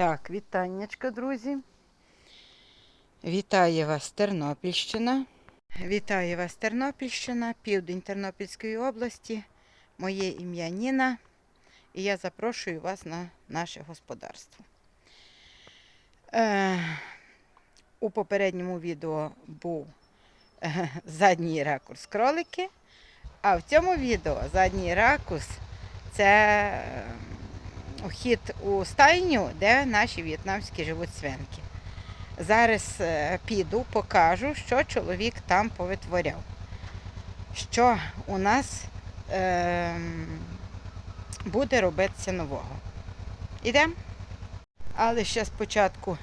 Так, вітаннячка, друзі. Вітає вас Тернопільщина. Вітаю вас Тернопільщина, південь Тернопільської області. Моє ім'я Ніна. І я запрошую вас на наше господарство. Е, у попередньому відео був е, задній ракурс кролики, а в цьому відео задній ракурс це е, вхід у стайню, де наші в'єтнамські живуть свинки. Зараз е, піду, покажу, що чоловік там повитворяв. Що у нас е, буде робитися нового. Ідемо? Але ще спочатку,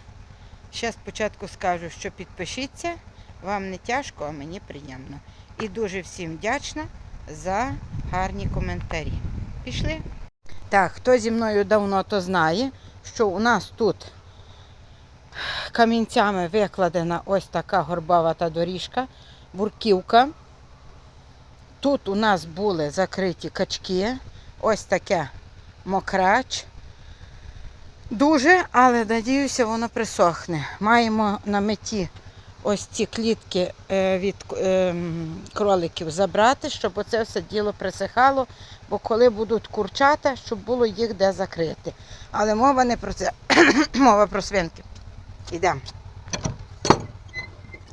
ще спочатку скажу, що підпишіться. Вам не тяжко, а мені приємно. І дуже всім вдячна за гарні коментарі. Пішли? Так, хто зі мною давно, то знає, що у нас тут камінцями викладена ось така горбовата доріжка, бурківка. Тут у нас були закриті качки, ось таке мокрач. Дуже, але надіюся, воно присохне. Маємо на меті ось ці клітки е, від е, кроликів забрати, щоб оце все діло присихало, бо коли будуть курчата, щоб було їх де закрити. Але мова не про це, мова про свинки. Ідемо.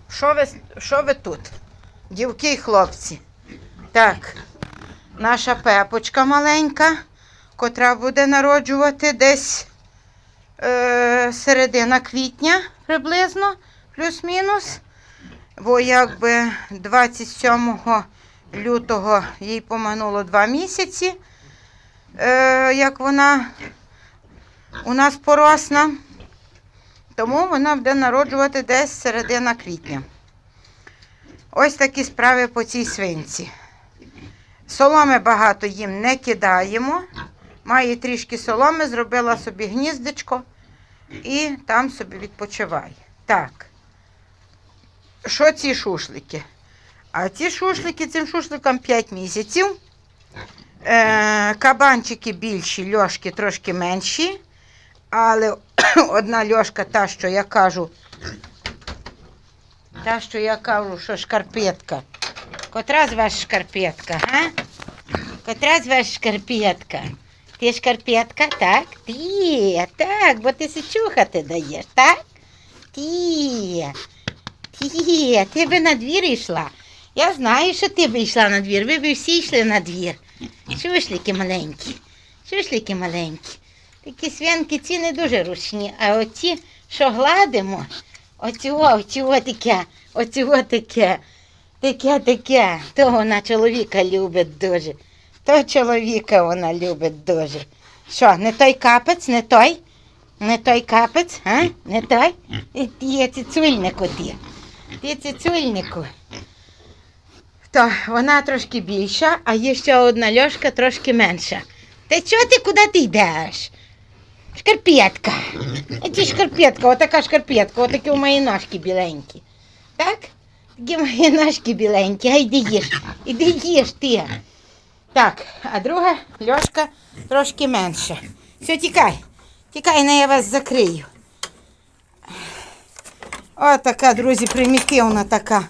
Що ви, що ви тут? Дівки і хлопці. Так, наша пепочка маленька, котра буде народжувати десь е, середина квітня приблизно, плюс-мінус. Бо якби 27 лютого їй помануло два місяці, е, як вона у нас поросна. Тому вона буде народжувати десь середина квітня. Ось такі справи по цій свинці. Соломи багато їм не кидаємо. Має трішки соломи, зробила собі гніздечко і там собі відпочиває. Так. Що ці шушлики? А ці шушлики, цим шушликам 5 місяців. Е, кабанчики більші, льошки трошки менші. Але одна льошка, та, що я кажу, та, що я кажу, що шкарпетка. Котра з вас шкарпетка, га? Котра з вас шкарпетка? Ти шкарпетка, так? Ти, так, бо ти сичухати даєш, так? Ти, ти, ти би на двір йшла. Я знаю, що ти би йшла на двір, ви б всі йшли на двір. Шушлики маленькі, шушлики маленькі. Такі свинки ці не дуже ручні, а оці, що гладимо, оці о, оці о таке, оці о таке, таке, таке, то вона чоловіка любить дуже. То чоловіка вона любить дуже. Що, не той капець, не той? Не той капець, а? Не той? І Ти цицюльнику ти. Ти цицюльнику. То вона трошки більша, а є ще одна льошка трошки менша. Та чого ти куди ти йдеш? Шкарпетка. Ці шкарпетка, отака шкарпетка, отакі у мої ножки біленькі. Так? Такі мої ножки біленькі, а йди їж, іди їж ти. Так, а друга льошка трошки менша. Все, тікай. Тікай, не я вас закрию. Отака, друзі, примітивна така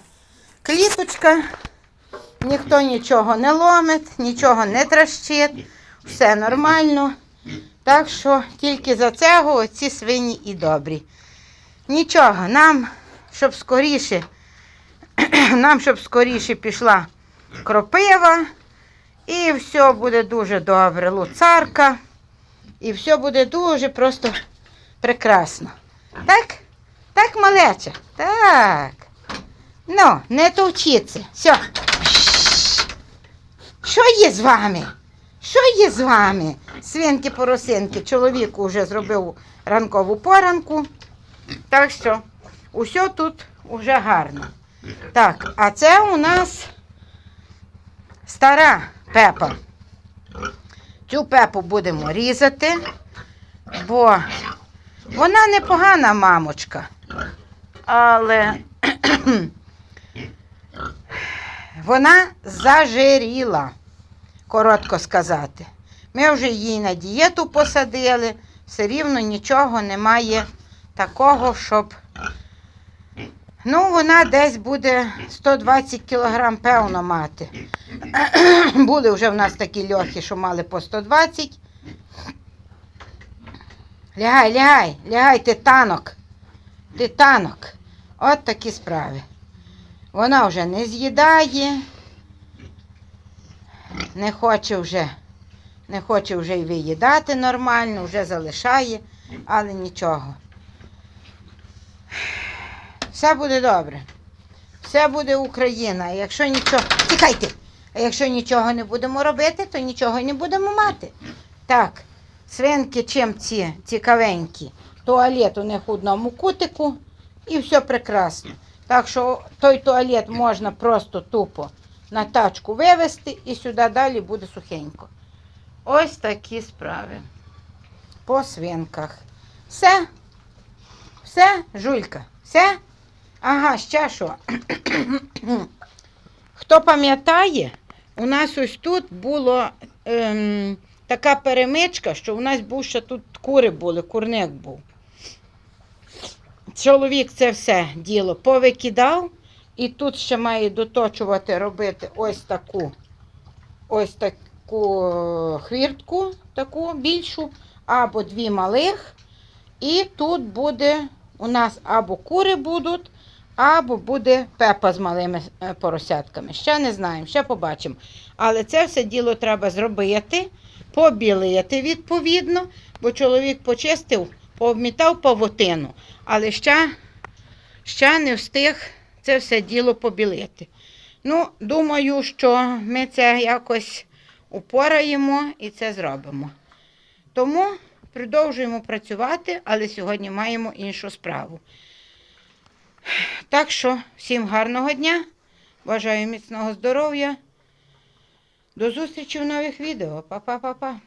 кліточка. Ніхто нічого не ломить, нічого не трощить, все нормально. Так що тільки за цього ці свині і добрі. Нічого, нам, щоб скоріше, нам, щоб скоріше пішла кропива, і все буде дуже добре. Луцарка. І все буде дуже просто прекрасно. Так? Так, малеча? Так. Ну, не товчіться. Все. Що є з вами? Що є з вами? Свинки поросинки. Чоловік уже зробив ранкову поранку. Так що усе тут уже гарно. Так, а це у нас стара пепа. Цю пепу будемо різати, бо вона непогана мамочка. Але вона зажиріла коротко сказати. Ми вже її на дієту посадили, все рівно нічого немає такого, щоб. Ну, вона десь буде 120 кг, певно, мати. Були вже в нас такі льохи, що мали по 120. Лягай, лягай, лягай, ти танок. Ти танок. От такі справи. Вона вже не з'їдає, не хоче вже, не хоче вже й виїдати нормально, вже залишає, але нічого. Все буде добре. Все буде Україна. Якщо нічого. Тікайте! А якщо нічого не будемо робити, то нічого не будемо мати. Так, свинки чим ці цікавенькі. Туалет у них одному кутику і все прекрасно. Так що той туалет можна просто тупо на тачку вивезти і сюди далі буде сухенько. Ось такі справи. По свинках. Все. Все, жулька, все? Ага, ще що. Хто пам'ятає, у нас ось тут було ем, така перемичка, що у нас був ще тут кури були, курник був. Чоловік це все діло повикидав, і тут ще має доточувати, робити ось таку, ось таку е, хвіртку, таку більшу, або дві малих. І тут буде у нас або кури будуть, або буде пепа з малими е, поросятками. Ще не знаємо, ще побачимо. Але це все діло треба зробити, побілити відповідно, бо чоловік почистив, пообмітав павутину, але ще, ще не встиг це все діло побілити. Ну, думаю, що ми це якось упораємо і це зробимо. Тому продовжуємо працювати, але сьогодні маємо іншу справу. Так що, всім гарного дня, бажаю міцного здоров'я. До зустрічі в нових відео. Па-па-па-па.